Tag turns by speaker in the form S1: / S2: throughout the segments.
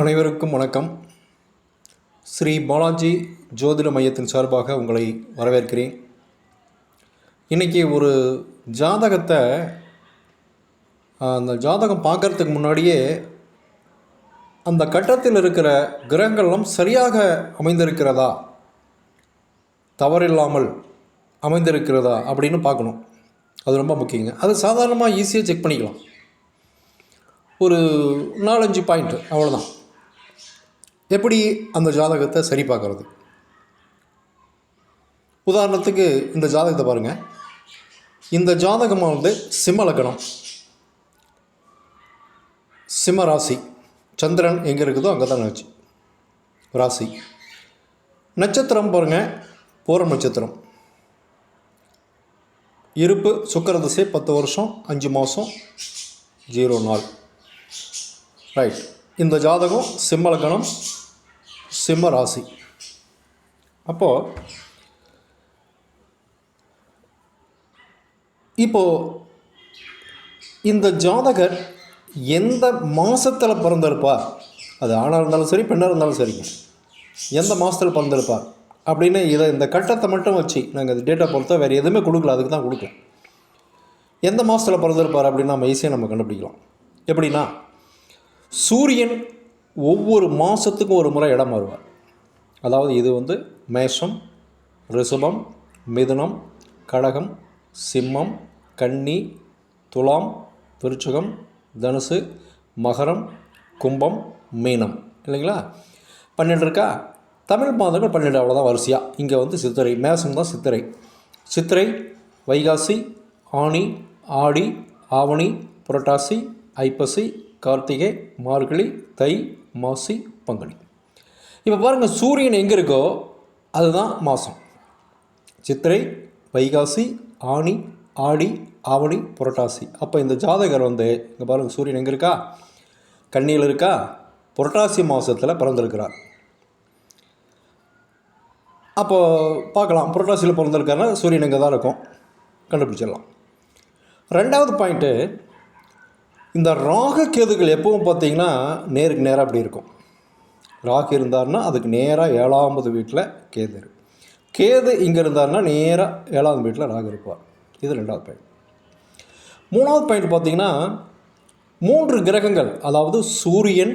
S1: அனைவருக்கும் வணக்கம். ஸ்ரீ பாலாஜி ஜோதிட மையத்தின் சார்பாக உங்களை வரவேற்கிறேன். இன்றைக்கி ஒரு ஜாதகத்தை அந்த ஜாதகம் பார்க்கறதுக்கு முன்னாடியே அந்த கட்டத்தில் இருக்கிற கிரகங்கள்லாம் சரியாக அமைந்திருக்கிறதா? தவறில்லாமல் அமைந்திருக்கிறதா அப்படின்னு பார்க்கணும். அது ரொம்ப முக்கியங்க. அது சாதாரணமாக ஈஸியாக செக் பண்ணிக்கலாம். ஒரு நாலஞ்சு பாயிண்ட் அவ்வளோதான் எப்படி அந்த ஜாதகத்தை சரி பார்க்கறது? உதாரணத்துக்கு இந்த ஜாதகத்தை பாருங்கள் இந்த ஜாதகமாக வந்து சிம்ம லக்கணம். சிம்ம ராசி. சந்திரன் எங்கே இருக்குதோ அங்கே தான் வச்சு ராசி. நட்சத்திரம் பாருங்கள் பூரம் நட்சத்திரம். இருப்பு சுக்கரதிசை பத்து வருஷம் அஞ்சு மாதம் ஜீரோ நாள். ரைட் இந்த ஜாதகம் சிம்மலக்கணம் சிம்ம ராசி அப்போது இப்போது இந்த ஜாதகர் எந்த மாதத்தில் பிறந்திருப்பார் அது ஆணாக இருந்தாலும் சரி பெண்ணாக இருந்தாலும் சரிங்க எந்த மாதத்தில் பிறந்திருப்பார் அப்படின்னு இதை இந்த கட்டத்தை மட்டும் வச்சு நாங்கள் இந்த டேட்டா பொறுத்தா வேறு எதுவுமே கொடுக்கல அதுக்கு தான் கொடுக்கல. எந்த மாதத்தில் பிறந்திருப்பார் அப்படின்னு நம்ம ஈஸியாக நம்ம கண்டுபிடிக்கலாம். எப்படின்னா சூரியன் ஒவ்வொரு மாதத்துக்கும் ஒரு முறை இடம் மாறுவார் அதாவது இது வந்து மேஷம் ரிஷபம் மிதுனம் கடகம் சிம்மம் கன்னி துலாம் விருச்சகம் தனுசு மகரம் கும்பம் மீனம். இல்லைங்களா? பன்னெண்டு இருக்கா? தமிழ் மாதங்கள் பன்னெண்டு அவ்வளோதான் வரிசையாக இங்கே வந்து சித்திரை மேசம் தான் சித்திரை. சித்திரை வைகாசி ஆனி ஆடி ஆவணி புரட்டாசி ஐப்பசி கார்த்திகை மார்கழி தை மாசி பங்குனி. இப்போ பாருங்கள் சூரியன் எங்கே இருக்கோ அதுதான் மாதம் சித்திரை வைகாசி ஆனி ஆடி ஆவணி புரட்டாசி. அப்போ இந்த ஜாதகர் வந்து இங்கே பாருங்கள் சூரியன் எங்கே இருக்கா? கண்ணியில் இருக்கா? புரட்டாசி மாதத்தில் பிறந்திருக்கிறார். அப்போது பார்க்கலாம் புரட்டாசியில் பிறந்திருக்காருன்னா சூரியன் இங்கே தான் இருக்கும். கண்டுபிடிச்சிடலாம். ரெண்டாவது பாயிண்ட்டு இந்த ராகு கேதுகள் எப்பவும் பார்த்தீங்கன்னா நேருக்கு நேராக அப்படி இருக்கும். ராகு இருந்தார்னா அதுக்கு நேராக ஏழாவது வீட்டில் கேது இருக்கு கேது இங்கே இருந்தார்னா நேராக ஏழாவது வீட்டில் ராகு இருப்பார். இது ரெண்டாவது பாயிண்ட் மூணாவது பாயிண்ட் பார்த்தீங்கன்னா மூன்று கிரகங்கள் அதாவது சூரியன்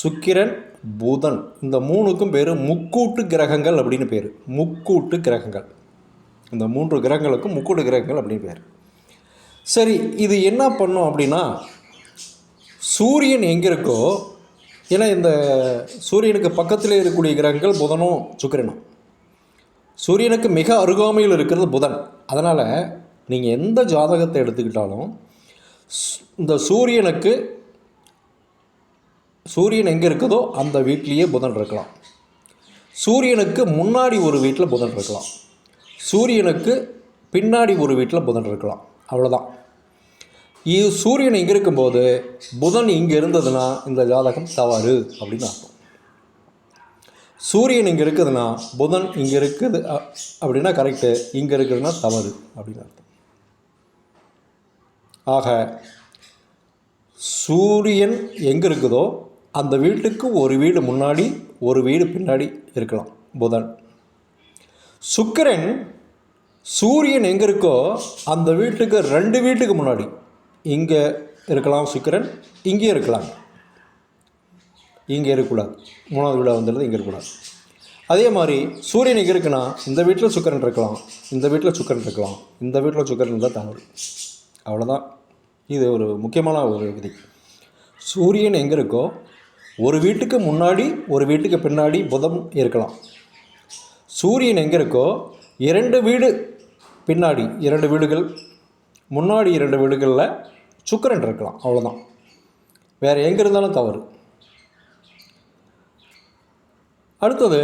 S1: சுக்கிரன் புதன் இந்த மூணுக்கும் பேர் முக்கூட்டு கிரகங்கள் அப்படின்னு பேர். முக்கூட்டு கிரகங்கள். இந்த மூன்று கிரகங்களுக்கும் முக்கூட்டு கிரகங்கள் அப்படின்னு பேர். சரி இது என்ன பண்ணும் அப்படின்னா சூரியன் எங்கே இருக்கோ ஏன்னா இந்த சூரியனுக்கு பக்கத்தில் இருக்கக்கூடிய கிரகங்கள் புதனும் சுக்கிரனும். சூரியனுக்கு மிக அருகாமையில் இருக்கிறது புதன். அதனால் நீங்கள் எந்த ஜாதகத்தை எடுத்துக்கிட்டாலும் இந்த சூரியனுக்கு சூரியன் எங்கே இருக்குதோ அந்த வீட்லேயே புதன் இருக்கலாம். சூரியனுக்கு முன்னாடி ஒரு வீட்டில் புதன் இருக்கலாம். சூரியனுக்கு பின்னாடி ஒரு வீட்டில் புதன் இருக்கலாம். அவ்வளோதான் இது சூரியன் இங்கே இருக்கும்போது புதன் இங்கே இருந்ததுன்னா இந்த ஜாதகம் தவறு அப்படின்னு அர்த்தம். சூரியன் இங்கே இருக்குதுன்னா புதன் இங்கே இருக்குது அ- அப்படின்னா கரெக்டு இங்கே இருக்குதுன்னா தவறு அப்படின்னு அர்த்தம். ஆக சூரியன் எங்கே இருக்குதோ அந்த வீட்டுக்கு ஒரு வீடு முன்னாடி ஒரு வீடு பின்னாடி இருக்கலாம் புதன். சுக்கிரன் சூரியன் எங்கே இருக்கோ அந்த வீட்டுக்கு ரெண்டு வீட்டுக்கு முன்னாடி. இங்கே இருக்கலாம் சுக்கிரன் இங்கே இருக்கலாம். இங்கே இருக்கக்கூடாது. மூணாவது வீடாக வந்துடுது இங்கே இருக்கக்கூடாது. அதே மாதிரி சூரியன் இங்கே இருக்குன்னா இந்த வீட்டில் சுக்கரன் இருக்கலாம் இந்த வீட்டில் சுக்கரன் இருக்கலாம் இந்த வீட்டில் சுக்கரன் இருந்தால் தகவல் அவ்வளோதான் இது ஒரு முக்கியமான ஒரு விதி. சூரியன் எங்கே இருக்கோ ஒரு வீட்டுக்கு முன்னாடி ஒரு வீட்டுக்கு பின்னாடி புதன் இருக்கலாம். சூரியன் எங்கே இருக்கோ இரண்டு வீடு பின்னாடி இரண்டு வீடுகள் முன்னாடி இரண்டு வீடுகளில் சுக்கிரன் இருக்கலாம் அவ்வளோதான் வேறு எங்கே இருந்தாலும் தவறு. அடுத்தது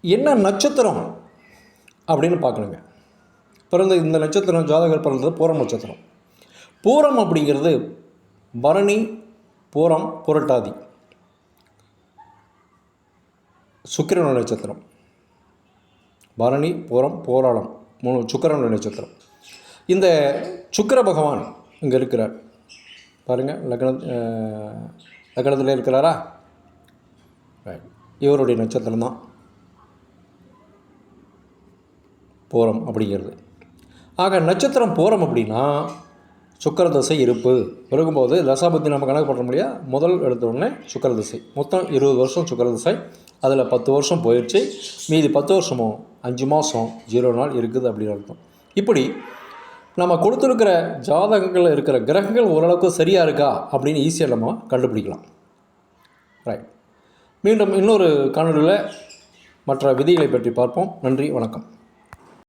S1: என்ன நட்சத்திரம் அப்படின்னு பார்க்கணுங்க. பிறந்த இந்த நட்சத்திரம் ஜாதகர் பிறந்தது பூரம் நட்சத்திரம். பூரம் அப்படிங்கிறது பரணி பூரம் புரட்டாதி. சுக்கிரனோட நட்சத்திரம். பரணி பூரம் போராளம் மூணு சுக்கிரனோட நட்சத்திரம். இந்த சுக்கிர பகவான் இங்கே இருக்கிறார். பாருங்கள் லக்ன லக்னத்தில் லக்கணத்தில் இருக்கிறாரா? ரைட் இவருடைய நட்சத்திரம் தான். பூரம் அப்படிங்கிறது. ஆக நட்சத்திரம் பூரம் அப்படின்னா சுக்கர தசை இருப்பு. இருக்கும்போது தசாபத்தி நம்ம கணக்கு பண்ண முடியாது முதல் எடுத்த உடனே சுக்கர தசை. மொத்தம் இருபது வருஷம் சுக்கர தசை. அதில் பத்து வருஷம் போயிடுச்சு. மீதி பத்து வருஷமும் அஞ்சு மாதம் ஜீரோ நாள் இருக்குது அப்படின்னு அர்த்தம். இப்படி நம்ம கொடுத்துருக்கிற ஜாதகங்களில் இருக்கிற கிரகங்கள் ஓரளவுக்கு சரியாக இருக்கா அப்படின்னு ஈஸியாக நம்ம கண்டுபிடிக்கலாம். ரைட் மீண்டும் இன்னொரு காணொலியில் மற்ற விதிகளை பற்றி பார்ப்போம். நன்றி வணக்கம்.